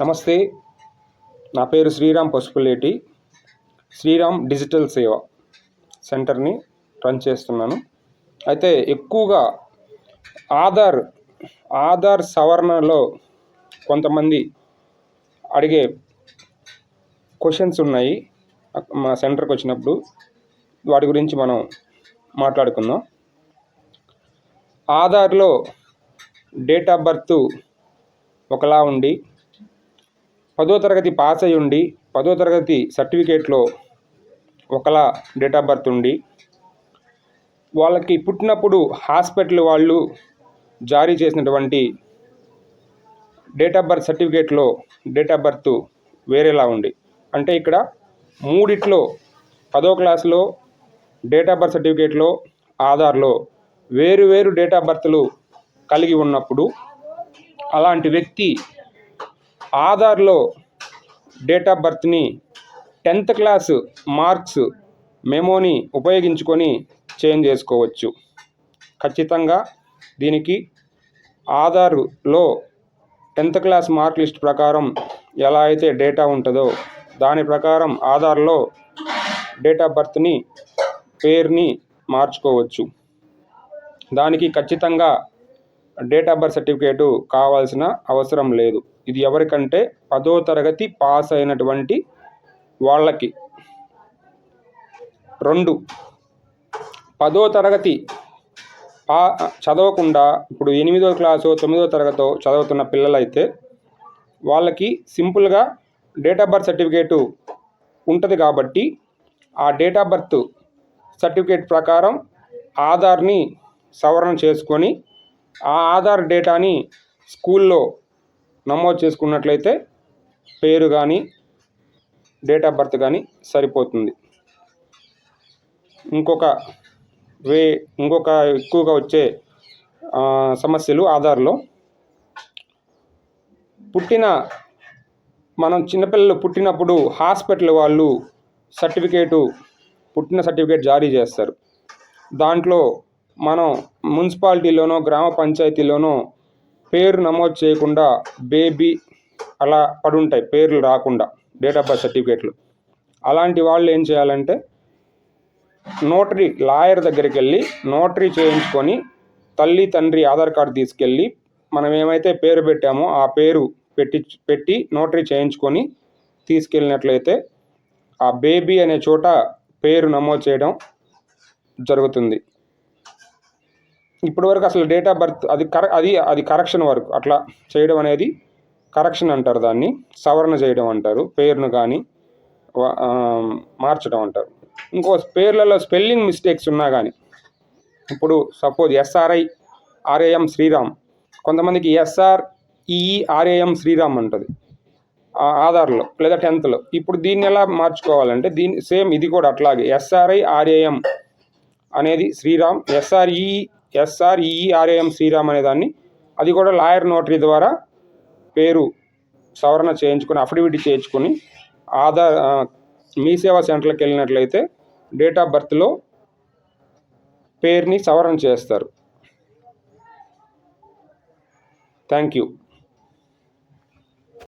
నమస్తే నా పేరు శ్రీరామ్ పసుపులేటి. శ్రీరామ్ డిజిటల్ సేవ సెంటర్ని రన్ చేస్తున్నాను. అయితే ఎక్కువగా ఆధార్ ఆధార్ సవరణలో కొంతమంది అడిగే క్వశ్చన్స్ ఉన్నాయి. మా సెంటర్కి వచ్చినప్పుడు వాటి గురించి మనం మాట్లాడుకుందాం. ఆధార్లో డేట్ ఆఫ్ బర్త్ ఒకలా ఉండి పదో తరగతి పాస్ అయి ఉండి పదో తరగతి సర్టిఫికేట్లో ఒకలా డేట్ ఆఫ్ బర్త్ ఉండి వాళ్ళకి పుట్టినప్పుడు హాస్పిటల్ వాళ్ళు జారీ చేసినటువంటి డేట్ ఆఫ్ బర్త్ సర్టిఫికేట్లో డేట్ ఆఫ్ బర్త్ వేరేలా ఉంది అంటే ఇక్కడ మూడిట్లో పదో క్లాస్లో డేట్ ఆఫ్ బర్త్ సర్టిఫికేట్లో ఆధార్లో వేరు వేరు డేట్ ఆఫ్ బర్త్లు కలిగి ఉన్నప్పుడు అలాంటి వ్యక్తి ఆధార్లో డేట్ ఆఫ్ బర్త్ని టెన్త్ క్లాస్ మార్క్స్ మెమోని ఉపయోగించుకొని చేంజ్ చేసుకోవచ్చు. ఖచ్చితంగా దీనికి ఆధార్లో టెన్త్ క్లాస్ మార్క్ లిస్ట్ ప్రకారం ఎలా అయితే డేటా ఉంటుందో దాని ప్రకారం ఆధార్లో డేట్ ఆఫ్ బర్త్ని పేరుని మార్చుకోవచ్చు. దానికి ఖచ్చితంగా డేట్ ఆఫ్ బర్త్ సర్టిఫికేటు కావాల్సిన అవసరం లేదు. ఇది ఎవరికంటే పదో తరగతి పాస్ అయినటువంటి వాళ్ళకి. రెండు పదో తరగతి పా చదవకుండా ఇప్పుడు ఎనిమిదో క్లాసు తొమ్మిదో తరగతో చదువుతున్న పిల్లలైతే వాళ్ళకి సింపుల్గా డేట్ ఆఫ్ బర్త్ సర్టిఫికేటు ఉంటుంది కాబట్టి ఆ డేట్ ఆఫ్ బర్త్ సర్టిఫికేట్ ప్రకారం ఆధార్ని సవరణ చేసుకొని ఆ ఆధార్ డేటాని స్కూల్లో నమోదు చేసుకున్నట్లయితే పేరు కానీ డేట్ ఆఫ్ బర్త్ కానీ సరిపోతుంది. ఇంకొక వే ఇంకొక ఎక్కువగా వచ్చే సమస్యలు ఆధార్లో పుట్టిన మనం చిన్నపిల్లలు పుట్టినప్పుడు హాస్పిటల్ వాళ్ళు సర్టిఫికేటు పుట్టిన సర్టిఫికేట్ జారీ చేస్తారు. దాంట్లో మనం మున్సిపాలిటీలోనో గ్రామ పంచాయతీలోనో పేరు నమోదు చేయకుండా బేబీ అలా పడుంటాయి పేర్లు రాకుండా డేట్ ఆఫ్ బర్త్ సర్టిఫికేట్లు. అలాంటి వాళ్ళు ఏం చేయాలంటే నోటరీ లాయర్ దగ్గరికి వెళ్ళి నోటరీ చేయించుకొని తల్లి తండ్రి ఆధార్ కార్డు తీసుకెళ్ళి మనం ఏమైతే పేరు పెట్టామో ఆ పేరు పెట్టి పెట్టి నోటరీ చేయించుకొని తీసుకెళ్ళినట్లయితే ఆ బేబీ అనే చోట పేరు నమోదు చేయడం జరుగుతుంది. ఇప్పటివరకు అసలు డేట్ ఆఫ్ బర్త్ అది కర అది అది కరెక్షన్ వరకు అట్లా చేయడం అనేది కరెక్షన్ అంటారు దాన్ని. సవరణ చేయడం అంటారు. పేరును కానీ మార్చడం అంటారు. ఇంకో పేర్లలో స్పెల్లింగ్ మిస్టేక్స్ ఉన్నా కానీ ఇప్పుడు సపోజ్ ఎస్ఆర్ఐ ఆర్ఏఎం శ్రీరామ్. కొంతమందికి ఎస్ఆర్ ఈఈ ఆర్ఏఎం శ్రీరామ్ అంటుంది ఆధార్లో లేదా టెన్త్లో. ఇప్పుడు దీన్ని ఎలా మార్చుకోవాలంటే దీన్ని సేమ్ ఇది కూడా అట్లాగే ఎస్ఆర్ఐ ఆర్ఏఎం అనేది శ్రీరామ్ ఎస్ఆర్ఈ ఎస్ఆర్ఈఆర్ఏఎం శ్రీరామ్ అనే దాన్ని. అది కూడా లాయర్ నోటరీ ద్వారా పేరు సవరణ చేయించుకొని అఫిడవిట్ చేయించుకొని ఆధార్ మీ సేవా సెంటర్కి వెళ్ళినట్లయితే డేట్ ఆఫ్ బర్త్లో పేరుని సవరణ చేస్తారు. Thank you.